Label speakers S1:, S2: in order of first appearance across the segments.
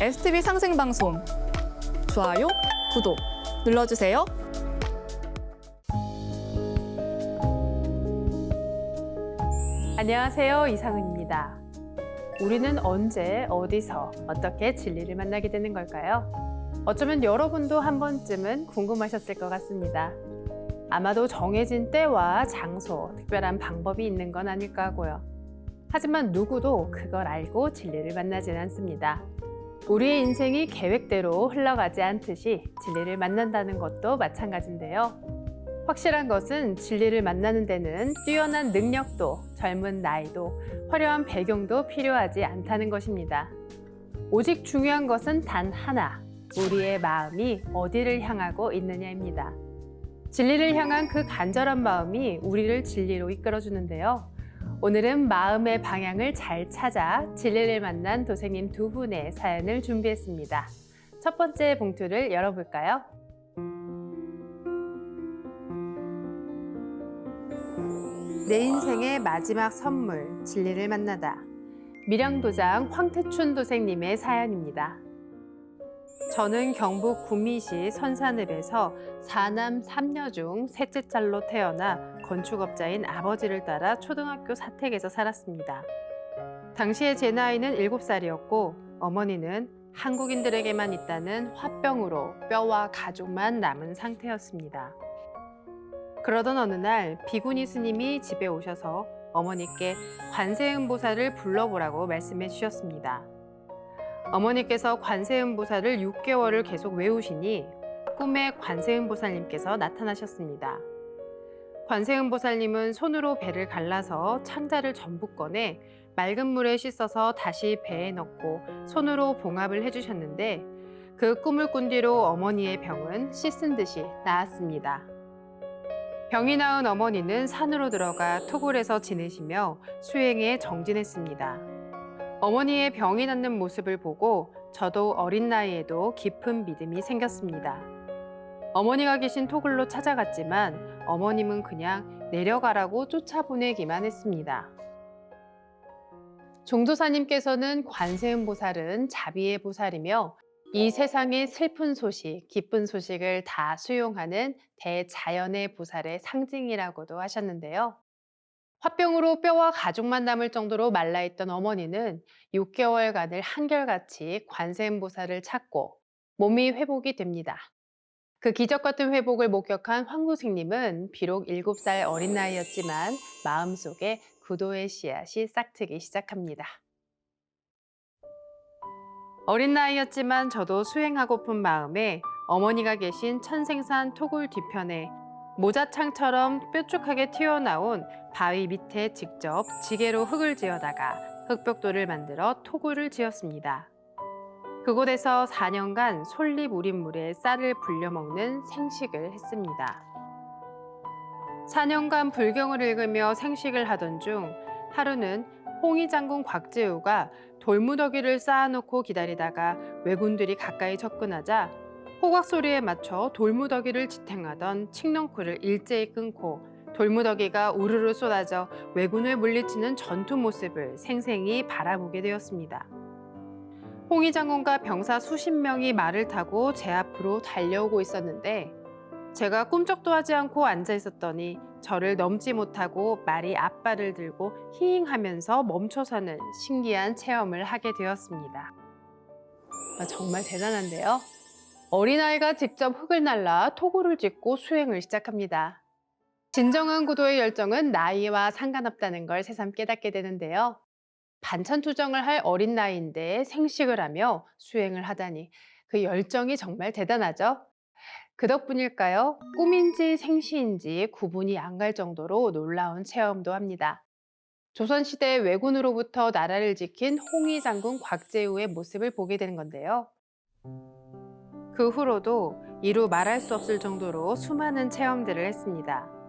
S1: STV 상생 방송 좋아요, 구독 눌러주세요.
S2: 안녕하세요. 이상은입니다. 우리는 언제, 어디서, 어떻게 진리를 만나게 되는 걸까요? 어쩌면 여러분도 한 번쯤은 궁금하셨을 것 같습니다. 아마도 정해진 때와 장소, 특별한 방법이 있는 건 아닐까 하고요. 하지만 누구도 그걸 알고 진리를 만나진 않습니다. 우리의 인생이 계획대로 흘러가지 않듯이 진리를 만난다는 것도 마찬가지인데요. 확실한 것은 진리를 만나는 데는 뛰어난 능력도 젊은 나이도 화려한 배경도 필요하지 않다는 것입니다. 오직 중요한 것은 단 하나, 우리의 마음이 어디를 향하고 있느냐입니다. 진리를 향한 그 간절한 마음이 우리를 진리로 이끌어주는데요. 오늘은 마음의 방향을 잘 찾아 진리를 만난 도생님 두 분의 사연을 준비했습니다. 첫 번째 봉투를 열어볼까요? 내 인생의 마지막 선물, 진리를 만나다. 밀양도장 황태춘 도생님의 사연입니다. 저는 경북 구미시 선산읍에서 사남 삼녀중 셋째 딸로 태어나 건축업자인 아버지를 따라 초등학교 사택에서 살았습니다. 당시에 제 나이는 7살이었고 어머니는 한국인들에게만 있다는 화병으로 뼈와 가죽만 남은 상태였습니다. 그러던 어느 날 비구니 스님이 집에 오셔서 어머니께 관세음보살을 불러보라고 말씀해 주셨습니다. 어머니께서 관세음보살을 6개월을 계속 외우시니 꿈에 관세음보살님께서 나타나셨습니다. 관세음보살님은 손으로 배를 갈라서 창자를 전부 꺼내 맑은 물에 씻어서 다시 배에 넣고 손으로 봉합을 해주셨는데 그 꿈을 꾼 뒤로 어머니의 병은 씻은 듯이 나았습니다. 병이 나은 어머니는 산으로 들어가 토굴에서 지내시며 수행에 정진했습니다. 어머니의 병이 낫는 모습을 보고 저도 어린 나이에도 깊은 믿음이 생겼습니다. 어머니가 계신 토굴로 찾아갔지만 어머님은 그냥 내려가라고 쫓아보내기만 했습니다. 종도사님께서는 관세음 보살은 자비의 보살이며 이 세상의 슬픈 소식, 기쁜 소식을 다 수용하는 대자연의 보살의 상징이라고도 하셨는데요. 화병으로 뼈와 가죽만 남을 정도로 말라있던 어머니는 6개월간을 한결같이 관세음보살을 찾고 몸이 회복이 됩니다. 그 기적 같은 회복을 목격한 황구생님은 비록 7살 어린 나이였지만 마음속에 구도의 씨앗이 싹트기 시작합니다. 어린 나이였지만 저도 수행하고픈 마음에 어머니가 계신 천생산 토굴 뒤편에 모자창처럼 뾰족하게 튀어나온 바위 밑에 직접 지게로 흙을 지어다가 흙벽돌을 만들어 토굴을 지었습니다. 그곳에서 4년간 솔잎 우린 물에 쌀을 불려 먹는 생식을 했습니다. 4년간 불경을 읽으며 생식을 하던 중 하루는 홍희 장군 곽재우가 돌무더기를 쌓아놓고 기다리다가 왜군들이 가까이 접근하자 호각 소리에 맞춰 돌무더기를 지탱하던 칡넝쿨을 일제히 끊고 돌무더기가 우르르 쏟아져 왜군을 물리치는 전투 모습을 생생히 바라보게 되었습니다. 홍희 장군과 병사 수십 명이 말을 타고 제 앞으로 달려오고 있었는데 제가 꿈쩍도 하지 않고 앉아 있었더니 저를 넘지 못하고 말이 앞발을 들고 히잉하면서 멈춰 서는 신기한 체험을 하게 되었습니다. 아, 정말 대단한데요? 어린아이가 직접 흙을 날라 토굴을 짓고 수행을 시작합니다. 진정한 구도의 열정은 나이와 상관없다는 걸 새삼 깨닫게 되는데요. 반찬 투정을 할 어린 나이인데 생식을 하며 수행을 하다니 그 열정이 정말 대단하죠? 그 덕분일까요? 꿈인지 생시인지 구분이 안 갈 정도로 놀라운 체험도 합니다. 조선시대 왜군으로부터 나라를 지킨 홍위 장군 곽재우의 모습을 보게 되는 건데요. 그 후로도 이루 말할 수 없을 정도로 수많은 체험들을 했습니다.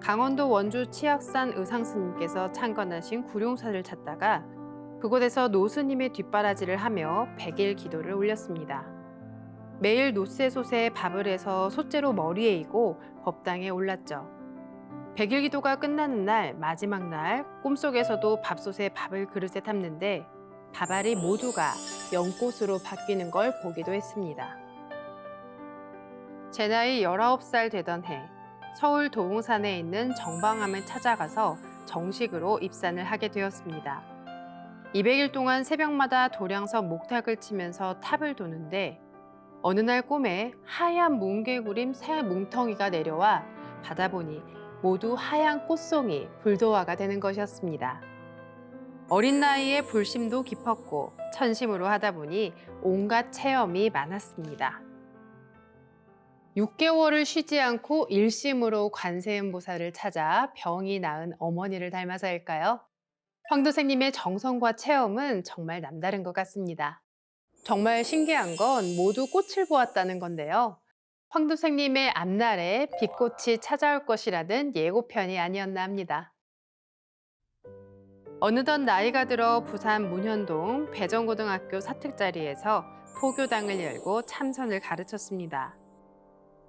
S2: 강원도 원주 치악산 의상스님께서 창건하신 구룡사를 찾다가 그곳에서 노스님의 뒷바라지를 하며 백일 기도를 올렸습니다. 매일 노쇠솥에 밥을 해서 솥재로 머리에 이고 법당에 올랐죠. 백일 기도가 끝나는 날 마지막 날 꿈속에서도 밥솥에 밥을 그릇에 담는데 밥알이 모두가 연꽃으로 바뀌는 걸 보기도 했습니다. 제 나이 19살 되던 해 서울 도봉산에 있는 정방암을 찾아가서 정식으로 입산을 하게 되었습니다. 200일 동안 새벽마다 도량서 목탁을 치면서 탑을 도는데 어느 날 꿈에 하얀 뭉게구림 새 뭉텅이가 내려와 받아보니 모두 하얀 꽃송이 불도화가 되는 것이었습니다. 어린 나이에 불심도 깊었고 천심으로 하다 보니 온갖 체험이 많았습니다. 6개월을 쉬지 않고 일심으로 관세음보살을 찾아 병이 나은 어머니를 닮아서일까요? 황도생님의 정성과 체험은 정말 남다른 것 같습니다. 정말 신기한 건 모두 꽃을 보았다는 건데요. 황도생님의 앞날에 빛꽃이 찾아올 것이라는 예고편이 아니었나 합니다. 어느덧 나이가 들어 부산 문현동 배정고등학교 사특자리에서 포교당을 열고 참선을 가르쳤습니다.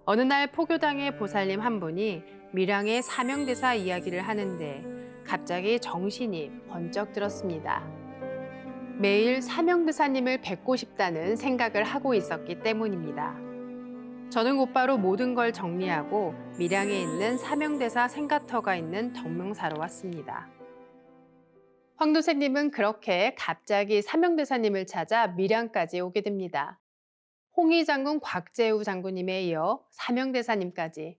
S2: 어느 날 포교당의 보살님 한 분이 밀양의 사명대사 이야기를 하는데 갑자기 정신이 번쩍 들었습니다. 매일 사명대사님을 뵙고 싶다는 생각을 하고 있었기 때문입니다. 저는 곧바로 모든 걸 정리하고 밀양에 있는 사명대사 생가터가 있는 덕명사로 왔습니다. 황도생님은 그렇게 갑자기 사명대사님을 찾아 밀양까지 오게 됩니다. 홍희 장군 곽재우 장군님에 이어 사명대사님까지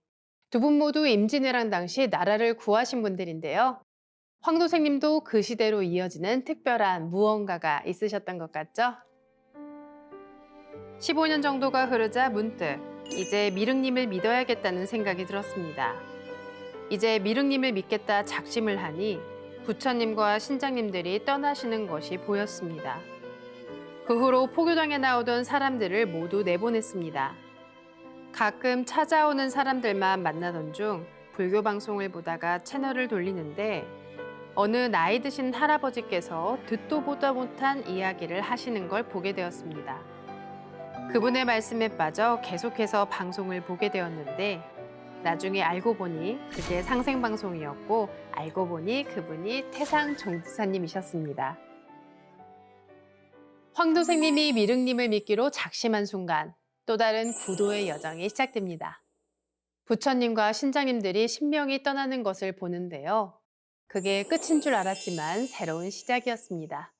S2: 두 분 모두 임진왜란 당시 나라를 구하신 분들인데요. 황도생님도 그 시대로 이어지는 특별한 무언가가 있으셨던 것 같죠? 15년 정도가 흐르자 문득 이제 미륵님을 믿어야겠다는 생각이 들었습니다. 이제 미륵님을 믿겠다 작심을 하니 부처님과 신장님들이 떠나시는 것이 보였습니다. 그 후로 포교당에 나오던 사람들을 모두 내보냈습니다. 가끔 찾아오는 사람들만 만나던 중 불교 방송을 보다가 채널을 돌리는데 어느 나이 드신 할아버지께서 듣도 보다 못한 이야기를 하시는 걸 보게 되었습니다. 그분의 말씀에 빠져 계속해서 방송을 보게 되었는데 나중에 알고 보니 그게 상생방송이었고 알고 보니 그분이 태상 종부사님이셨습니다. 황 도생님이 미륵님을 믿기로 작심한 순간 또 다른 구도의 여정이 시작됩니다. 부처님과 신장님들이 신명이 떠나는 것을 보는데요. 그게 끝인 줄 알았지만 새로운 시작이었습니다.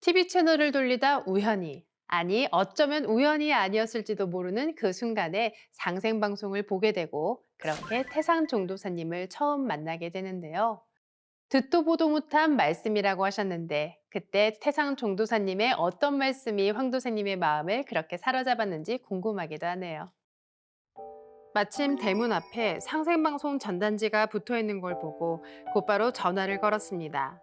S2: TV 채널을 돌리다 우연히, 아니 어쩌면 우연이 아니었을지도 모르는 그 순간에 상생방송을 보게 되고 그렇게 태상 종도사님을 처음 만나게 되는데요. 듣도 보도 못한 말씀이라고 하셨는데 그때 태상 종도사님의 어떤 말씀이 황도사님의 마음을 그렇게 사로잡았는지 궁금하기도 하네요. 마침 대문 앞에 상생방송 전단지가 붙어 있는 걸 보고 곧바로 전화를 걸었습니다.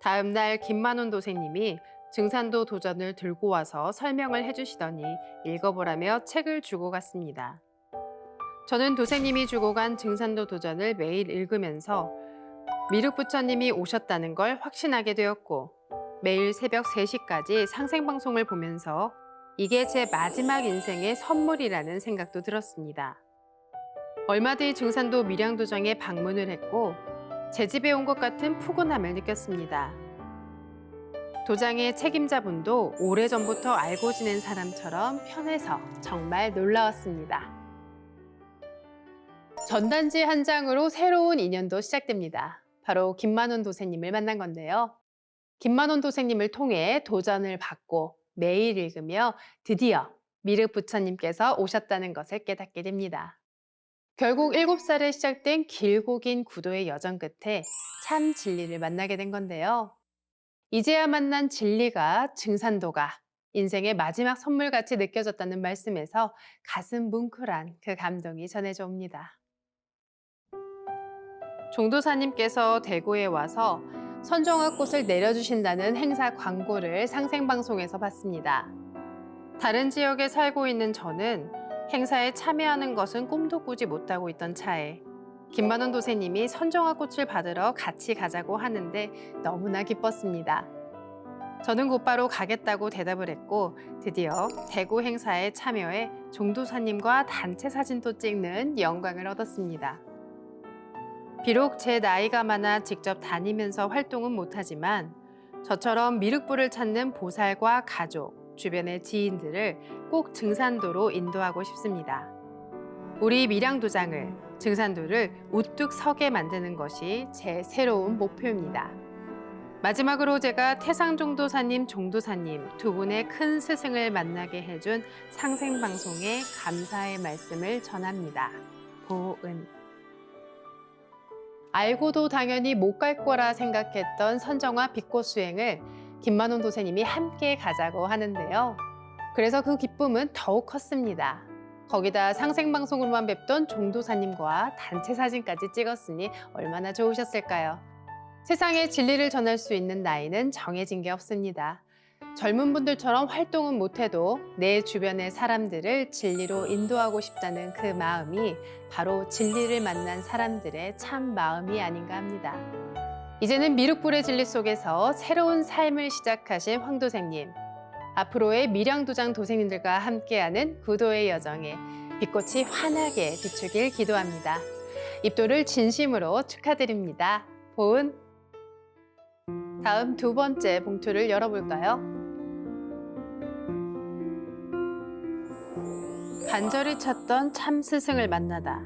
S2: 다음 날 김만원 도생님이 증산도 도전을 들고 와서 설명을 해주시더니 읽어보라며 책을 주고 갔습니다. 저는 도생님이 주고 간 증산도 도전을 매일 읽으면서 미륵 부처님이 오셨다는 걸 확신하게 되었고 매일 새벽 3시까지 상생방송을 보면서 이게 제 마지막 인생의 선물이라는 생각도 들었습니다. 얼마 뒤 증산도 밀양도정에 방문을 했고 제 집에 온 것 같은 푸근함을 느꼈습니다. 도장의 책임자분도 오래전부터 알고 지낸 사람처럼 편해서 정말 놀라웠습니다. 전단지 한 장으로 새로운 인연도 시작됩니다. 바로 김만원 도생님을 만난 건데요. 김만원 도생님을 통해 도전을 받고 매일 읽으며 드디어 미륵 부처님께서 오셨다는 것을 깨닫게 됩니다. 결국 7살에 시작된 길고 긴 구도의 여정 끝에 참 진리를 만나게 된 건데요. 이제야 만난 진리가 증산도가 인생의 마지막 선물같이 느껴졌다는 말씀에서 가슴 뭉클한 그 감동이 전해져 옵니다. 종도사님께서 대구에 와서 선정화 꽃을 내려주신다는 행사 광고를 상생방송에서 봤습니다. 다른 지역에 살고 있는 저는 행사에 참여하는 것은 꿈도 꾸지 못하고 있던 차에 김만원 도세님이 선정화 꽃을 받으러 같이 가자고 하는데 너무나 기뻤습니다. 저는 곧바로 가겠다고 대답을 했고 드디어 대구 행사에 참여해 종도사님과 단체 사진도 찍는 영광을 얻었습니다. 비록 제 나이가 많아 직접 다니면서 활동은 못하지만 저처럼 미륵불을 찾는 보살과 가족, 주변의 지인들을 꼭 증산도로 인도하고 싶습니다. 우리 밀양도장을 증산도를 우뚝 서게 만드는 것이 제 새로운 목표입니다. 마지막으로 제가 태상종도사님, 종도사님 두 분의 큰 스승을 만나게 해준 상생방송에 감사의 말씀을 전합니다. 보은. 알고도 당연히 못 갈 거라 생각했던 선정화 빛꽃 수행을 김만원 도사님이 함께 가자고 하는데요. 그래서 그 기쁨은 더욱 컸습니다. 거기다 상생방송으로만 뵙던 종도사님과 단체 사진까지 찍었으니 얼마나 좋으셨을까요? 세상에 진리를 전할 수 있는 나이는 정해진 게 없습니다. 젊은 분들처럼 활동은 못해도 내 주변의 사람들을 진리로 인도하고 싶다는 그 마음이 바로 진리를 만난 사람들의 참 마음이 아닌가 합니다. 이제는 미륵불의 진리 속에서 새로운 삶을 시작하신 황도생님. 앞으로의 밀양도장 도생님들과 함께하는 구도의 여정에 빛꽃이 환하게 비추길 기도합니다. 입도를 진심으로 축하드립니다. 보은 다음 두 번째 봉투를 열어볼까요? 간절히 찾던 참 스승을 만나다.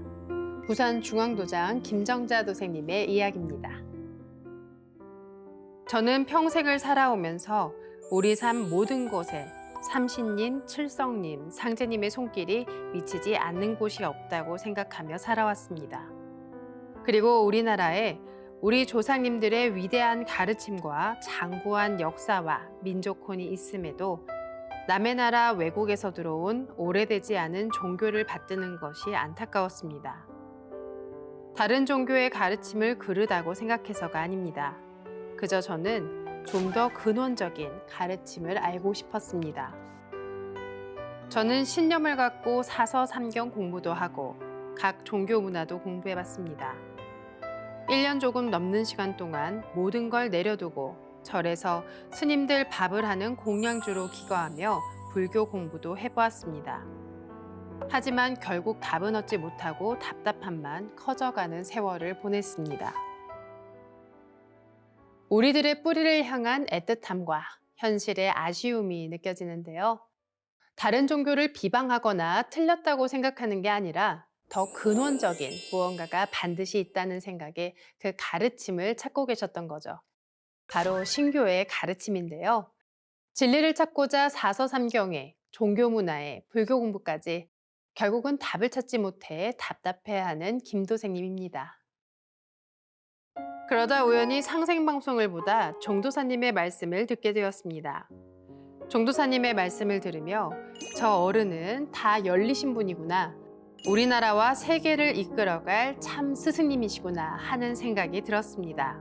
S2: 부산 중앙도장 김정자 도생님의 이야기입니다. 저는 평생을 살아오면서 우리 삶 모든 곳에 삼신님, 칠성님, 상제님의 손길이 미치지 않는 곳이 없다고 생각하며 살아왔습니다. 그리고 우리나라에 우리 조상님들의 위대한 가르침과 장구한 역사와 민족혼이 있음에도 남의 나라 외국에서 들어온 오래되지 않은 종교를 받드는 것이 안타까웠습니다. 다른 종교의 가르침을 그르다고 생각해서가 아닙니다. 그저 저는 좀 더 근원적인 가르침을 알고 싶었습니다. 저는 신념을 갖고 사서 삼경 공부도 하고 각 종교 문화도 공부해 봤습니다. 1년 조금 넘는 시간 동안 모든 걸 내려두고 절에서 스님들 밥을 하는 공양주로 기거하며 불교 공부도 해보았습니다. 하지만 결국 답은 얻지 못하고 답답함만 커져가는 세월을 보냈습니다. 우리들의 뿌리를 향한 애틋함과 현실의 아쉬움이 느껴지는데요. 다른 종교를 비방하거나 틀렸다고 생각하는 게 아니라 더 근원적인 무언가가 반드시 있다는 생각에 그 가르침을 찾고 계셨던 거죠. 바로 신교의 가르침인데요. 진리를 찾고자 사서삼경에 종교 문화에 불교 공부까지 결국은 답을 찾지 못해 답답해하는 김도생님입니다. 그러다 우연히 상생방송을 보다 종도사님의 말씀을 듣게 되었습니다. 종도사님의 말씀을 들으며 저 어른은 다 열리신 분이구나. 우리나라와 세계를 이끌어갈 참 스승님이시구나 하는 생각이 들었습니다.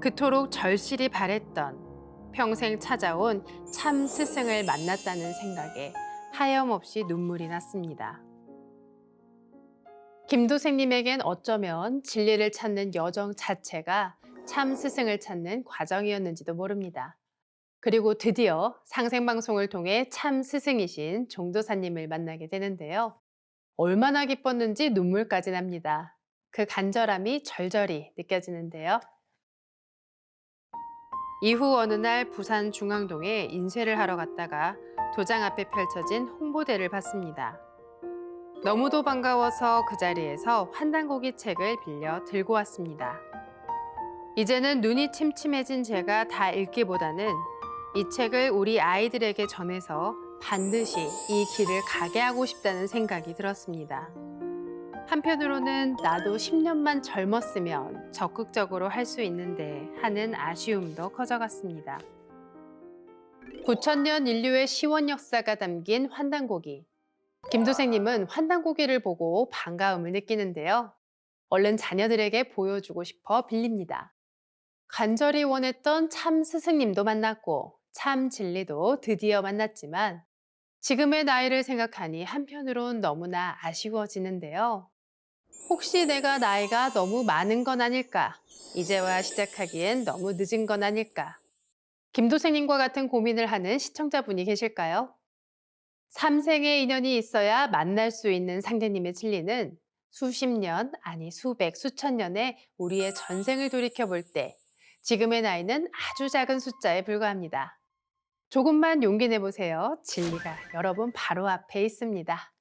S2: 그토록 절실히 바랬던 평생 찾아온 참 스승을 만났다는 생각에 하염없이 눈물이 났습니다. 김도생님에겐 어쩌면 진리를 찾는 여정 자체가 참 스승을 찾는 과정이었는지도 모릅니다. 그리고 드디어 상생방송을 통해 참 스승이신 종도사님을 만나게 되는데요. 얼마나 기뻤는지 눈물까지 납니다. 그 간절함이 절절히 느껴지는데요. 이후 어느 날 부산 중앙동에 인쇄를 하러 갔다가 도장 앞에 펼쳐진 홍보대를 봤습니다. 너무도 반가워서 그 자리에서 환단고기 책을 빌려 들고 왔습니다. 이제는 눈이 침침해진 제가 다 읽기보다는 이 책을 우리 아이들에게 전해서 반드시 이 길을 가게 하고 싶다는 생각이 들었습니다. 한편으로는 나도 10년만 젊었으면 적극적으로 할 수 있는데 하는 아쉬움도 커져갔습니다. 9천년 인류의 시원 역사가 담긴 환단고기. 김도생님은 환단고기를 보고 반가움을 느끼는데요. 얼른 자녀들에게 보여주고 싶어 빌립니다. 간절히 원했던 참 스승님도 만났고 참 진리도 드디어 만났지만 지금의 나이를 생각하니 한편으론 너무나 아쉬워지는데요. 혹시 내가 나이가 너무 많은 건 아닐까? 이제와 시작하기엔 너무 늦은 건 아닐까? 김도생님과 같은 고민을 하는 시청자분이 계실까요? 삼생의 인연이 있어야 만날 수 있는 상대님의 진리는 수십 년, 아니 수백, 수천 년의 우리의 전생을 돌이켜 볼 때 지금의 나이는 아주 작은 숫자에 불과합니다. 조금만 용기 내보세요. 진리가 여러분 바로 앞에 있습니다.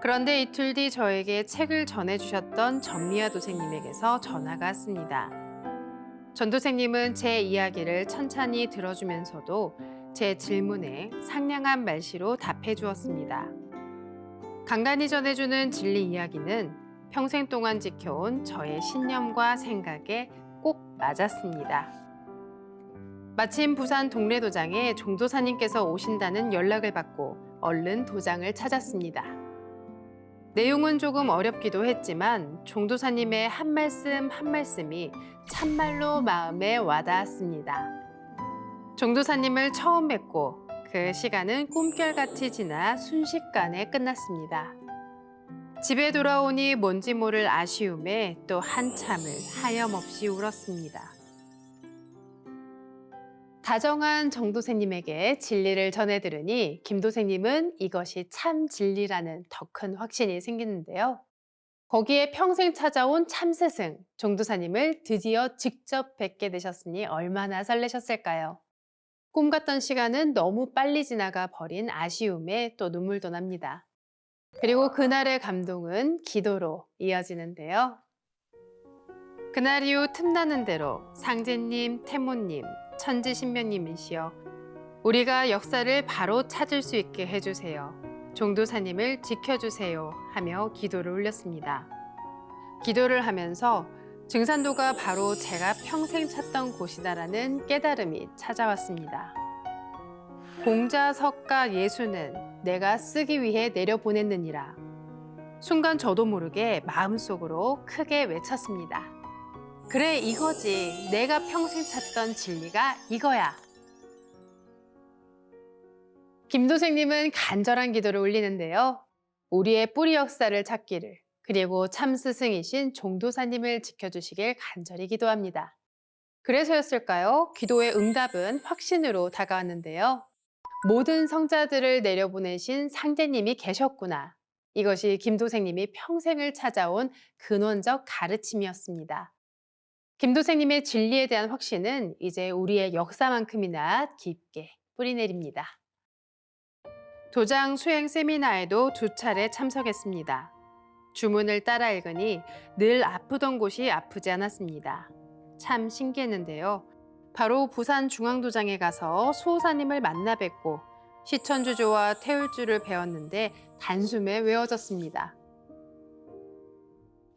S2: 그런데 이틀 뒤 저에게 책을 전해주셨던 전미아 도생님에게서 전화가 왔습니다. 전 도생님은 제 이야기를 천천히 들어주면서도 제 질문에 상냥한 말씨로 답해 주었습니다. 간간히 전해주는 진리 이야기는 평생 동안 지켜온 저의 신념과 생각에 꼭 맞았습니다. 마침 부산 동래도장에 종도사님께서 오신다는 연락을 받고 얼른 도장을 찾았습니다. 내용은 조금 어렵기도 했지만 종도사님의 한 말씀 한 말씀이 참말로 마음에 와닿았습니다. 종도사님을 처음 뵙고 그 시간은 꿈결같이 지나 순식간에 끝났습니다. 집에 돌아오니 뭔지 모를 아쉬움에 또 한참을 하염없이 울었습니다. 다정한 정도생님에게 진리를 전해 들으니 김도생님은 이것이 참 진리라는 더 큰 확신이 생기는데요. 거기에 평생 찾아온 참스승 정도사님을 드디어 직접 뵙게 되셨으니 얼마나 설레셨을까요? 꿈 같던 시간은 너무 빨리 지나가 버린 아쉬움에 또 눈물도 납니다. 그리고 그날의 감동은 기도로 이어지는데요. 그날 이후 틈나는 대로 상제님, 태모님, 천지 신명님이시여 우리가 역사를 바로 찾을 수 있게 해주세요. 종도사님을 지켜주세요 하며 기도를 올렸습니다. 기도를 하면서 증산도가 바로 제가 평생 찾던 곳이다라는 깨달음이 찾아왔습니다. 공자, 석가, 예수는 내가 쓰기 위해 내려보냈느니라. 순간 저도 모르게 마음속으로 크게 외쳤습니다. 그래, 이거지. 내가 평생 찾던 진리가 이거야. 김도생님은 간절한 기도를 올리는데요. 우리의 뿌리 역사를 찾기를, 그리고 참 스승이신 종도사님을 지켜주시길 간절히 기도합니다. 그래서였을까요? 기도의 응답은 확신으로 다가왔는데요. 모든 성자들을 내려보내신 상제님이 계셨구나. 이것이 김도생님이 평생을 찾아온 근원적 가르침이었습니다. 김도생님의 진리에 대한 확신은 이제 우리의 역사만큼이나 깊게 뿌리내립니다. 도장 수행 세미나에도 두 차례 참석했습니다. 주문을 따라 읽으니 늘 아프던 곳이 아프지 않았습니다. 참 신기했는데요. 바로 부산 중앙도장에 가서 수호사님을 만나 뵙고 시천주조와 태울주를 배웠는데 단숨에 외워졌습니다.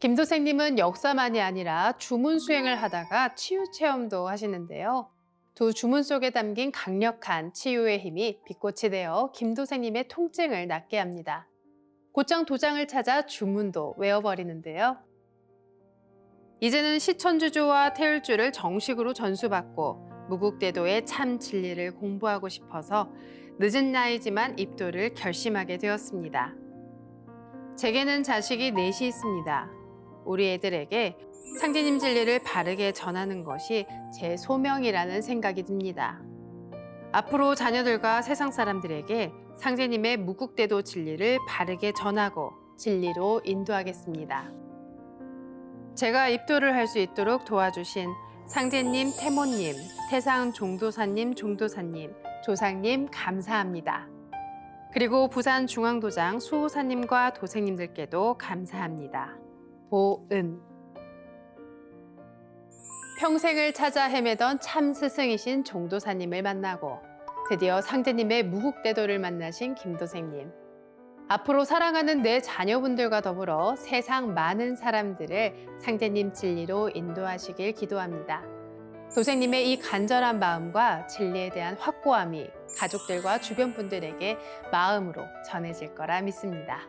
S2: 김도생님은 역사만이 아니라 주문 수행을 하다가 치유 체험도 하시는데요. 두 주문 속에 담긴 강력한 치유의 힘이 빛꽃이 되어 김도생님의 통증을 낫게 합니다. 곧장 도장을 찾아 주문도 외워버리는데요. 이제는 시천주조와 태울주를 정식으로 전수받고 무국대도의 참 진리를 공부하고 싶어서 늦은 나이지만 입도를 결심하게 되었습니다. 제게는 자식이 넷이 있습니다. 우리 애들에게 상제님 진리를 바르게 전하는 것이 제 소명이라는 생각이 듭니다. 앞으로 자녀들과 세상 사람들에게 상제님의 무국대도 진리를 바르게 전하고 진리로 인도하겠습니다. 제가 입도를 할 수 있도록 도와주신 상제님, 태모님, 태상 종도사님, 종도사님, 조상님 감사합니다. 그리고 부산 중앙도장 수호사님과 도생님들께도 감사합니다. 보은 평생을 찾아 헤매던 참 스승이신 종도사님을 만나고 드디어 상제님의 무국대도를 만나신 김도생님. 앞으로 사랑하는 내 자녀분들과 더불어 세상 많은 사람들을 상제님 진리로 인도하시길 기도합니다. 도생님의 이 간절한 마음과 진리에 대한 확고함이 가족들과 주변 분들에게 마음으로 전해질 거라 믿습니다.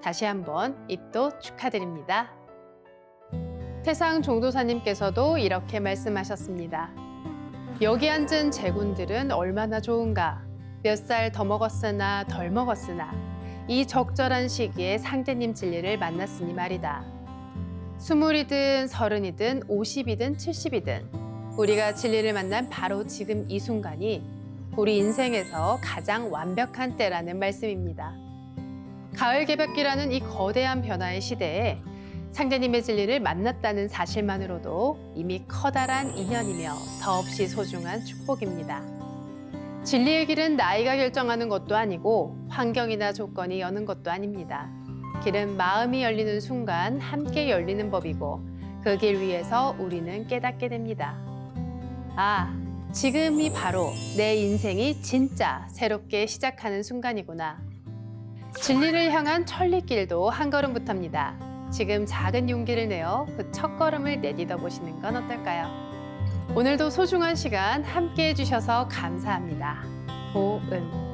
S2: 다시 한번 입도 축하드립니다. 태상 종도사님께서도 이렇게 말씀하셨습니다. 여기 앉은 제군들은 얼마나 좋은가. 몇 살 더 먹었으나 덜 먹었으나 이 적절한 시기에 상제님 진리를 만났으니 말이다. 스물이든 서른이든 오십이든 칠십이든 우리가 진리를 만난 바로 지금 이 순간이 우리 인생에서 가장 완벽한 때라는 말씀입니다. 가을 개벽기라는 이 거대한 변화의 시대에 상대님의 진리를 만났다는 사실만으로도 이미 커다란 인연이며 더없이 소중한 축복입니다. 진리의 길은 나이가 결정하는 것도 아니고 환경이나 조건이 여는 것도 아닙니다. 길은 마음이 열리는 순간 함께 열리는 법이고 그 길 위에서 우리는 깨닫게 됩니다. 아, 지금이 바로 내 인생이 진짜 새롭게 시작하는 순간이구나. 진리를 향한 천리길도 한 걸음부터입니다. 지금 작은 용기를 내어 그 첫 걸음을 내딛어 보시는 건 어떨까요? 오늘도 소중한 시간 함께 해주셔서 감사합니다. 보은.